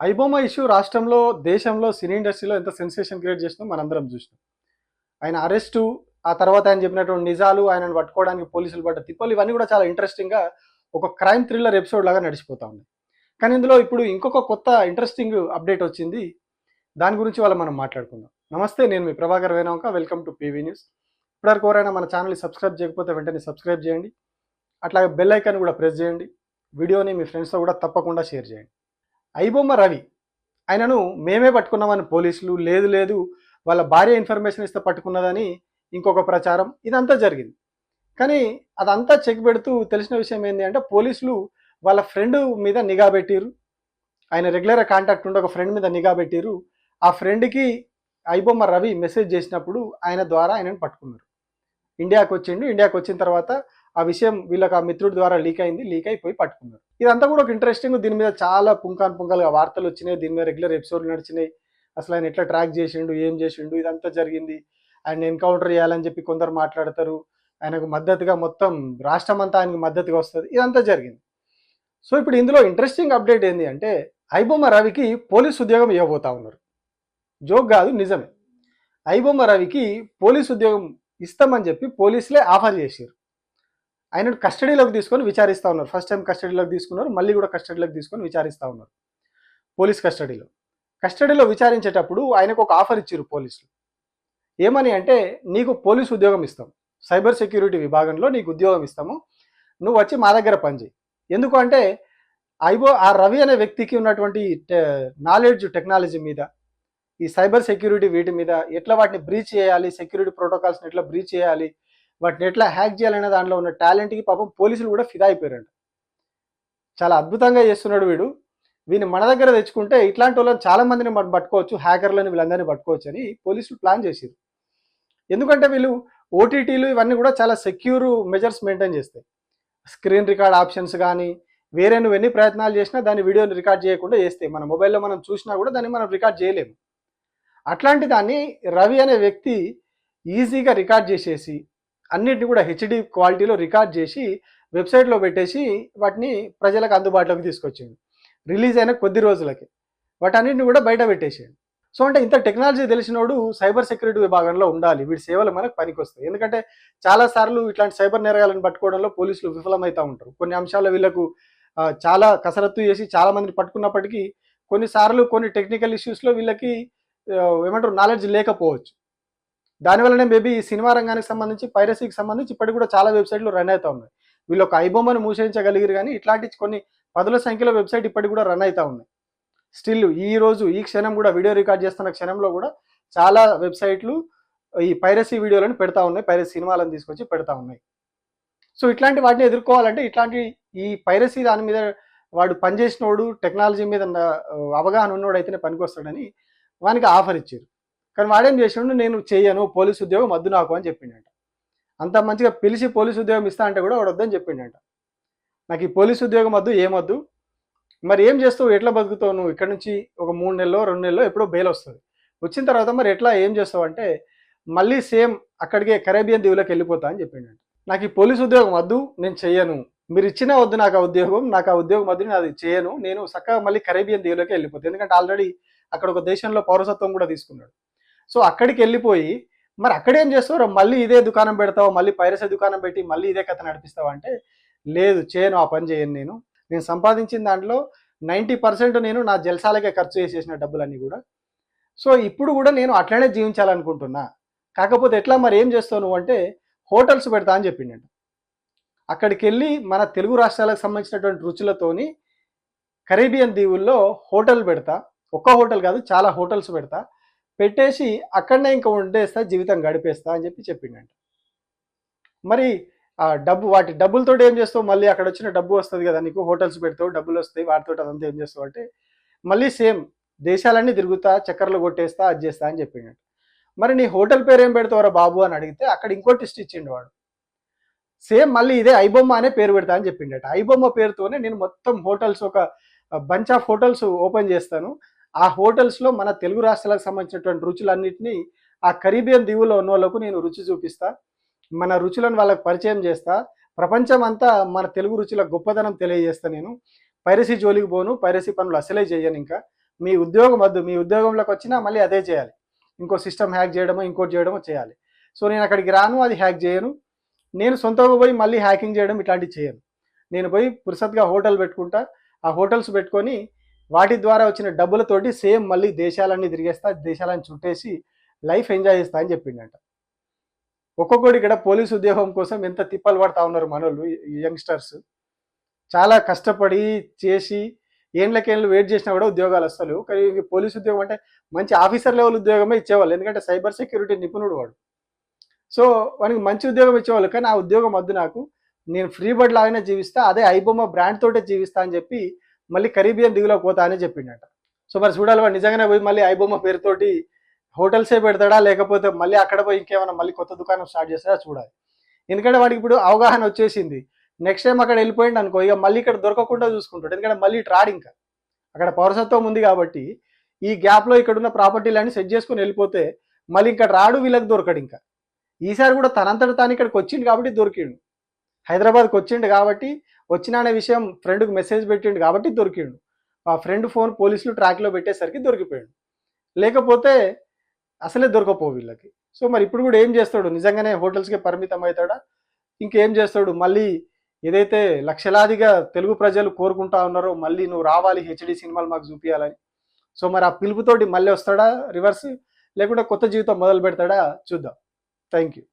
IBomma issue రాష్ట్రంలో దేశంలో సినీ ఇండస్ట్రీలో ఎంత సెన్సేషన్ క్రియేట్ చేస్తుందో మనందరం చూసినాం. ఆయన అరెస్టు ఆ తర్వాత ఆయన చెప్పినటువంటి నిజాలు ఆయనను పట్టుకోవడానికి పోలీసులు పడ్డ తిప్పలు ఇవన్నీ కూడా చాలా ఇంట్రెస్టింగ్గా ఒక క్రైమ్ థ్రిల్లర్ ఎపిసోడ్ లాగా నడిచిపోతా ఉన్నాయి కానీ ఇందులో ఇప్పుడు ఇంకొక కొత్త ఇంట్రెస్టింగ్ అప్డేట్ వచ్చింది. దాని గురించి వాళ్ళ మనం మాట్లాడుకుందాం. నమస్తే నేను మీ Prabhakar Venanka welcome to PV news. ఇప్పటివరకు ఎవరైనా మన ఛానల్ని సబ్స్క్రైబ్ చేయకపోతే వెంటనే సబ్స్క్రైబ్ చేయండి. అట్లాగే బెల్ ఐకాన్ కూడా ప్రెస్ చేయండి. వీడియోని మీ ఫ్రెండ్స్తో కూడా తప్పకుండా షేర్ చేయండి. ఐబొమ్మ రవి. ఆయనను మేమే పట్టుకున్నామని పోలీసులు లేదు లేదు వాళ్ళ భార్య ఇన్ఫర్మేషన్ ఇస్తే పట్టుకున్నదని ఇంకొక ప్రచారం ఇదంతా జరిగింది. కానీ అదంతా చెక్ పెడుతూ తెలిసిన విషయం ఏంటి అంటే పోలీసులు వాళ్ళ ఫ్రెండ్ మీద నిఘా పెట్టిరు ఆయన రెగ్యులర్ కాంటాక్ట్ ఉండే ఒక ఫ్రెండ్ మీద నిఘా పెట్టిరు ఆ ఫ్రెండ్కి ఐబొమ్మ రవి మెసేజ్ చేసినప్పుడు ఆయన ద్వారా ఆయనను పట్టుకున్నారు. ఇండియాకి వచ్చిండు ఇండియాకి వచ్చిన తర్వాత ఆ విషయం వీళ్ళకి ఆ మిత్రుడి ద్వారా లీక్ అయింది లీక్ అయిపోయి పట్టుకున్నారు. ఇదంతా కూడా ఒక ఇంట్రెస్టింగ్ దీని మీద చాలా పుంకాన్ పుంకాలుగా వార్తలు వచ్చినాయి. దీని మీద రెగ్యులర్ ఎపిసోడ్లు నడిచినాయి. అసలు ఆయన ఎట్లా ట్రాక్ చేసిండు ఏం చేసిండు ఇదంతా జరిగింది. ఆయన ఎన్కౌంటర్ చేయాలని చెప్పి కొందరు మాట్లాడతారు. ఆయనకు మద్దతుగా మొత్తం రాష్ట్రం అంతా ఆయనకు మద్దతుగా వస్తుంది. ఇదంతా జరిగింది. సో ఇప్పుడు ఇందులో ఇంట్రెస్టింగ్ అప్డేట్ ఏంటి అంటే ఐబొమ్మ రవికి పోలీస్ ఉద్యోగం ఇవ్వబోతా ఉన్నారు. జోక్ కాదు నిజమే. ఐబొమ్మ రవికి పోలీస్ ఉద్యోగం ఇస్తామని చెప్పి పోలీసులే ఆఫర్ చేశారు ఆయనను కస్టడీలోకి తీసుకొని విచారిస్తూ ఉన్నారు. ఫస్ట్ టైం కస్టడీలోకి తీసుకున్నారు మళ్ళీ కూడా కస్టడీలోకి తీసుకొని విచారిస్తూ ఉన్నారు. పోలీస్ కస్టడీలో. కస్టడీలో విచారించేటప్పుడు ఆయనకు ఒక ఆఫర్ ఇచ్చారు పోలీసులు. ఏమని అంటే నీకు పోలీస్ ఉద్యోగం ఇస్తాం. సైబర్ సెక్యూరిటీ విభాగంలో నీకు ఉద్యోగం ఇస్తాము. నువ్వు వచ్చి మా దగ్గర పనిచేయి ఎందుకు అంటే ఐబో ఆ రవి అనే వ్యక్తికి ఉన్నటువంటి నాలెడ్జ్ టెక్నాలజీ మీద ఈ సైబర్ సెక్యూరిటీ వీటి మీద ఎట్లా వాటిని బ్రీచ్ చేయాలి సెక్యూరిటీ ప్రోటోకాల్స్ని ఎట్లా బ్రీచ్ చేయాలి వాటిని ఎట్లా హ్యాక్ చేయాలనే దాంట్లో ఉన్న టాలెంట్కి పాపం పోలీసులు కూడా ఫిదా అయిపోయారంట. చాలా అద్భుతంగా చేస్తున్నాడు వీడు. వీని మన దగ్గర తెచ్చుకుంటే ఇట్లాంటి వాళ్ళని చాలా మందిని మనం పట్టుకోవచ్చు హ్యాకర్లను వీళ్ళందరినీ పట్టుకోవచ్చు అని పోలీసులు ప్లాన్ చేశారు. ఎందుకంటే వీళ్ళు ఓటీటీలు ఇవన్నీ కూడా చాలా సెక్యూర్ మెజర్స్ మెయింటైన్ చేస్తాయి. స్క్రీన్ రికార్డ్ ఆప్షన్స్ కానీ వేరే నువ్వు ఎన్ని ప్రయత్నాలు చేసినా దాని వీడియోని రికార్డ్ చేయకుండా చేస్తాయి. మన మొబైల్లో మనం చూసినా కూడా దాన్ని మనం రికార్డ్ చేయలేము. అట్లాంటి దాన్ని రవి అనే వ్యక్తి ఈజీగా రికార్డ్ చేసేసి అన్నిటిని కూడా హెచ్డి క్వాలిటీలో రికార్డ్ చేసి వెబ్సైట్లో పెట్టేసి వాటిని ప్రజలకు అందుబాటులోకి తీసుకొచ్చింది. రిలీజ్ అయిన కొద్ది రోజులకి. వాటన్నిటిని కూడా బయట పెట్టేసేయండి సో అంటే ఇంత టెక్నాలజీ తెలిసినోడు సైబర్ సెక్యూరిటీ విభాగంలో ఉండాలి. వీడి సేవలు మనకు పనికొస్తాయి. ఎందుకంటే చాలా సార్లు ఇట్లాంటి సైబర్ నేరగాలను పట్టుకోవడంలో పోలీసులు విఫలమవుతూ ఉంటారు. కొన్ని అంశాలు వీళ్ళకు చాలా కసరత్తు చేసి చాలా మందిని పట్టుకున్నప్పటికీ కొన్నిసార్లు కొన్ని టెక్నికల్ ఇష్యూస్లో వీళ్ళకి ఏమంటారు నాలెడ్జ్ లేకపోవచ్చు. దానివల్లనే మేబీ ఈ సినిమా రంగానికి సంబంధించి పైరసీకి సంబంధించి ఇప్పటికి కూడా చాలా వెబ్సైట్లు రన్ అవుతా ఉన్నాయి. వీళ్ళు ఒక ఐబొమ్మను మూసేయించగలిగారు కానీ ఇట్లాంటి కొన్ని పదుల సంఖ్యలో వెబ్సైట్ ఇప్పటికి కూడా రన్ అవుతా ఉన్నాయి. స్టిల్ ఈ రోజు ఈ క్షణం కూడా వీడియో రికార్డ్ చేస్తున్న క్షణంలో కూడా చాలా వెబ్సైట్లు ఈ పైరసీ వీడియోలను పెడతా ఉన్నాయి పైరసీ సినిమాలను తీసుకొచ్చి పెడతా ఉన్నాయి. సో ఇట్లాంటి వాటిని ఎదుర్కోవాలంటే ఇట్లాంటి ఈ పైరసీ దాని మీద వాడు పనిచేసినోడు టెక్నాలజీ మీద ఉన్న, అవగాహన ఉన్నోడు అయితేనే పనికొస్తాడని వానికి ఆఫర్ ఇచ్చారు. కానీ వాడేం చేసిండు నేను చేయను పోలీస్ ఉద్యోగం వద్దు నాకు అని చెప్పిండట. అంత మంచిగా పిలిచి పోలీస్ ఉద్యోగం ఇస్తా అంటే కూడా వాడు వద్దని చెప్పిండట. నాకు ఈ పోలీస్ ఉద్యోగం వద్దు ఏమొద్దు మరి ఏం చేస్తావు? ఎట్లా బతుకుతావు నువ్వు? ఇక్కడ నుంచి ఒక మూడు నెలలో రెండు నెలలో ఎప్పుడో బెయిల్ వస్తుంది. వచ్చిన తర్వాత మరి ఎట్లా ఏం చేస్తావు అంటే మళ్ళీ సేమ్ అక్కడికే కరేబియన్ దీవులకు వెళ్ళిపోతా అని చెప్పిండట. నాకు ఈ పోలీస్ ఉద్యోగం వద్దు నేను చెయ్యను. మీరు ఇచ్చిన వద్దు నాకు ఆ ఉద్యోగం నాకు ఆ ఉద్యోగం వద్దు నేను అది చేయను. నేను చక్కగా మళ్ళీ కరేబియన్ దీవులకి వెళ్ళిపోతాను ఎందుకంటే ఆల్రెడీ అక్కడ ఒక దేశంలో పౌరసత్వం కూడా తీసుకున్నాడు. సో అక్కడికి వెళ్ళిపోయి మరి అక్కడేం చేస్తావు మళ్ళీ ఇదే దుకాణం పెడతావు? మళ్ళీ పైరసీ దుకాణం పెట్టి మళ్ళీ ఇదే కథ నడిపిస్తావు? అంటే లేదు చేయను ఆ పని చేయను నేను. నేను సంపాదించిన దాంట్లో నైంటీ పర్సెంట్ నేను నా జలసాలకే ఖర్చు చేసేసిన డబ్బులన్నీ కూడా. సో ఇప్పుడు కూడా నేను అట్లనే జీవించాలనుకుంటున్నా. కాకపోతే ఎట్లా మరి ఏం చేస్తావు నువ్వు? అంటే హోటల్స్ పెడతా అని చెప్పిండంట. అక్కడికి వెళ్ళి మన తెలుగు రాష్ట్రాలకు సంబంధించినటువంటి రుచులతోని కరేబియన్ దీవుల్లో హోటల్ పెడతా. ఒక్క హోటల్ కాదు చాలా హోటల్స్ పెడతా. పెట్టేసి అక్కడనే ఇంకా ఉండేస్తా జీవితం గడిపేస్తా అని చెప్పి చెప్పిండంట. మరి ఆ డబ్బు వాటి డబ్బులతో ఏం చేస్తావు? మళ్ళీ అక్కడ వచ్చిన డబ్బు వస్తుంది కదా నీకు హోటల్స్ పెడతావు డబ్బులు వస్తాయి వాటితో అదంతా ఏం చేస్తావు అంటే మళ్ళీ సేమ్ దేశాలన్నీ తిరుగుతా చక్కర్లు కొట్టేస్తా అది చేస్తా అని చెప్పిండు మరి నీ హోటల్ పేరు ఏం పెడతావురా బాబు అని అడిగితే అక్కడ ఇంకో టెస్ట్ ఇచ్చిండు వాడు. సేమ్ మళ్ళీ ఇదే ఐబొమ్మ అనే పేరు పెడతా అని చెప్పిండట. ఐబొమ్మ పేరుతోనే నేను మొత్తం హోటల్స్ ఒక బంచ్ ఆఫ్ హోటల్స్ ఓపెన్ చేస్తాను. ఆ హోటల్స్లో మన తెలుగు రాష్ట్రాలకు సంబంధించినటువంటి రుచులన్నింటినీ ఆ కరీబియన్ దీవుల్లో ఉన్న వాళ్ళకు నేను రుచి చూపిస్తా మన రుచులను వాళ్ళకి పరిచయం చేస్తా ప్రపంచం అంతా మన తెలుగు రుచుల గొప్పదనం తెలియజేస్తా నేను. పైరసీ జోలికి పోను పైరసీ పనులు అసలే చేయను ఇంకా. మీ ఉద్యోగం వద్దు మీ ఉద్యోగంలోకి వచ్చినా మళ్ళీ అదే చేయాలి. ఇంకో సిస్టమ్ హ్యాక్ చేయడమో ఇంకోటి చేయడమో చేయాలి. సో నేను అక్కడికి రాను అది హ్యాక్ చేయను. నేను సొంతంగా పోయి మళ్ళీ హ్యాకింగ్ చేయడం ఇట్లాంటివి చేయను. నేను పోయి పురుసత్గా హోటల్ పెట్టుకుంటా ఆ హోటల్స్ పెట్టుకొని వాటి ద్వారా వచ్చిన డబ్బులతోటి సేమ్ మళ్ళీ దేశాలన్నీ తిరిగేస్తా దేశాలను చుట్టేసి లైఫ్ ఎంజాయ్ చేస్తా అని చెప్పిండట. ఒక్కొక్కడు ఇక్కడ పోలీస్ ఉద్యోగం కోసం ఎంత తిప్పలు పడతా ఉన్నారు మనోళ్ళు యంగ్స్టర్స్. చాలా కష్టపడి చేసి ఏండ్లకేళ్ళు వెయిట్ చేసినా కూడా ఉద్యోగాలు వస్తలు కానీ ఈ పోలీస్ ఉద్యోగం అంటే మంచి ఆఫీసర్ లెవెల్ ఉద్యోగమే ఇచ్చేవాళ్ళు. ఎందుకంటే సైబర్ సెక్యూరిటీ నిపుణుడు వాడు. సో వానికి మంచి ఉద్యోగం ఇచ్చేవాళ్ళు. కానీ ఆ ఉద్యోగం వద్దు నాకు. నేను ఫ్రీ బర్డ్ లాగానే జీవిస్తా అదే ఐబొమ్మ బ్రాండ్ తోటే జీవిస్తా అని చెప్పి మళ్ళీ కరీబియన్ దిగులోకి పోతా అని చెప్పిండట. సో మరి చూడాలి వాడు నిజంగానే పోయి మళ్ళీ ఐబొమ్మ పేరుతోటి హోటల్సే పెడతాడా లేకపోతే మళ్ళీ అక్కడ పోయి ఇంకేమైనా మళ్ళీ కొత్త దుకాణం స్టార్ట్ చేస్తాడా చూడాలి. ఎందుకంటే వాడికి ఇప్పుడు అవగాహన వచ్చేసింది. నెక్స్ట్ టైం అక్కడ వెళ్ళిపోయింది అనుకో ఇక మళ్ళీ ఇక్కడ దొరకకుండా చూసుకుంటాడు. ఎందుకంటే మళ్ళీ ట్రాడ్ రాడు ఇంకా. అక్కడ పౌరసత్వం ఉంది కాబట్టి ఈ గ్యాప్లో ఇక్కడ ఉన్న ప్రాపర్టీలన్నీ సెట్ చేసుకుని వెళ్ళిపోతే మళ్ళీ ఇంకా రాడు వీళ్ళకి దొరకడు ఇంకా. ఈసారి కూడా తనంతట తాను ఇక్కడికి వచ్చిండు కాబట్టి దొరికిండు. హైదరాబాద్కి వచ్చిండు కాబట్టి వచ్చిన అనే విషయం ఫ్రెండ్కి మెసేజ్ పెట్టిండు కాబట్టి దొరికిండు. ఆ ఫ్రెండ్ ఫోన్ పోలీసులు ట్రాక్లో పెట్టేసరికి దొరికిపోయాడు. లేకపోతే అసలే దొరకపో వీళ్ళకి. సో మరి ఇప్పుడు కూడా ఏం చేస్తాడు? నిజంగానే హోటల్స్కి పరిమితం అవుతాడా? ఇంకేం చేస్తాడు? మళ్ళీ ఏదైతే లక్షలాదిగా తెలుగు ప్రజలు కోరుకుంటా ఉన్నారో మళ్ళీ నువ్వు రావాలి హెచ్డి సినిమాలు మాకు చూపించాలని సో మరి ఆ పిలుపుతోటి మళ్ళీ వస్తాడా రివర్స్ లేకుంటే కొత్త జీవితం మొదలు పెడతాడా చూద్దాం. Thank you